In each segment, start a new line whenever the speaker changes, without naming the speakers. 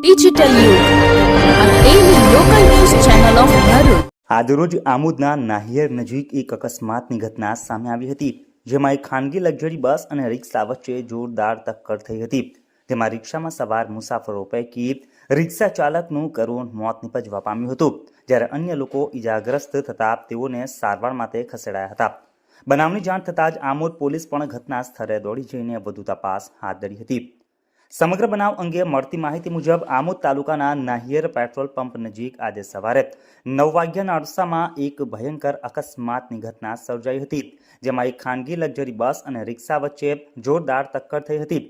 Digital
આજરોજ આમોદના નાહિયર નજીક એક અકસ્માતની ઘટના સામે આવી હતી, જેમાં એક ખાનગી લક્ઝરી બસ અને રિક્ષા વચ્ચે જોરદાર ટક્કર થઈ હતી. તેમાં રિક્ષામાં સવાર મુસાફરો પૈકી રિક્ષા ચાલકનું કરુણ મોત નિપજવા પામ્યું હતું, જ્યારે અન્ય લોકો ઈજાગ્રસ્ત થતા તેઓને સારવાર માટે ખસેડાયા હતા. બનાવની જાણ થતાં જ આમોદ પોલીસ પણ ઘટના સ્થળે દોડી જઈને વધુ તપાસ હાથ ધરી હતી. સમગ્ર બનાવ અંગે મળતી માહિતી મુજબ આમોદ તાલુકાના નાહિયર પેટ્રોલ પંપ નજીક આજે સવારે નવ વાગ્યાના અરસામાં એક ભયંકર અકસ્માતની ઘટના સર્જાઈ હતી, જેમાં એક ખાનગી લક્ઝરી બસ અને રિક્ષા વચ્ચે જોરદાર ટક્કર થઈ હતી.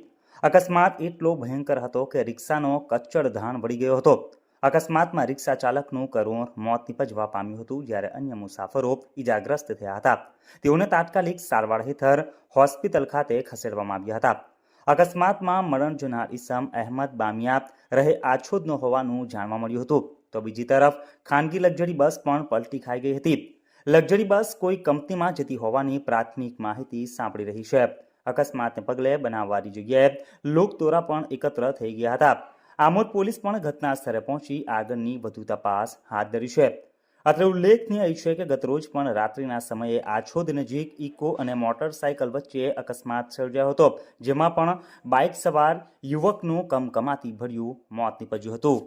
અકસ્માત એટલો ભયંકર હતો કે રિક્ષાનો કચ્ચડ ધાણ વળી ગયો હતો. અકસ્માતમાં રિક્ષા ચાલકનું કરુણ મોત નિપજવા પામ્યું હતું, જ્યારે અન્ય મુસાફરો ઈજાગ્રસ્ત થયા હતા. તેઓને તાત્કાલિક સારવાર હેઠળ હોસ્પિટલ ખાતે ખસેડવામાં આવ્યા હતા. અકસ્માતમાં મરણ જનાર ઈસમ અહેમદ બામિયાબ રહે આછોદનો હોવાનું જાણવા મળ્યું હતું. તો બીજી તરફ, ખાનગી લક્ઝરી બસ પણ પલટી ખાઈ ગઈ હતી. લક્ઝરી બસ કોઈ કંપનીમાં જતી હોવાની પ્રાથમિક માહિતી સાંપડી રહી છે. અકસ્માતને પગલે બનાવવાની જગ્યાએ લોકતોરા પણ એકત્ર થઈ ગયા હતા. આમોદ પોલીસ પણ ઘટના સ્થળે પહોંચી આગળની વધુ તપાસ હાથ ધરી છે. અત્રે ઉલ્લેખનીય છે કે ગતરોજ પણ રાત્રિના સમયે આછોદ નજીક ઇકો અને મોટરસાયકલ વચ્ચે અકસ્માત સર્જાયો હતો, જેમાં પણ બાઇક સવાર યુવકનું કમકમાતી ભર્યું મોત નીપજ્યું હતું.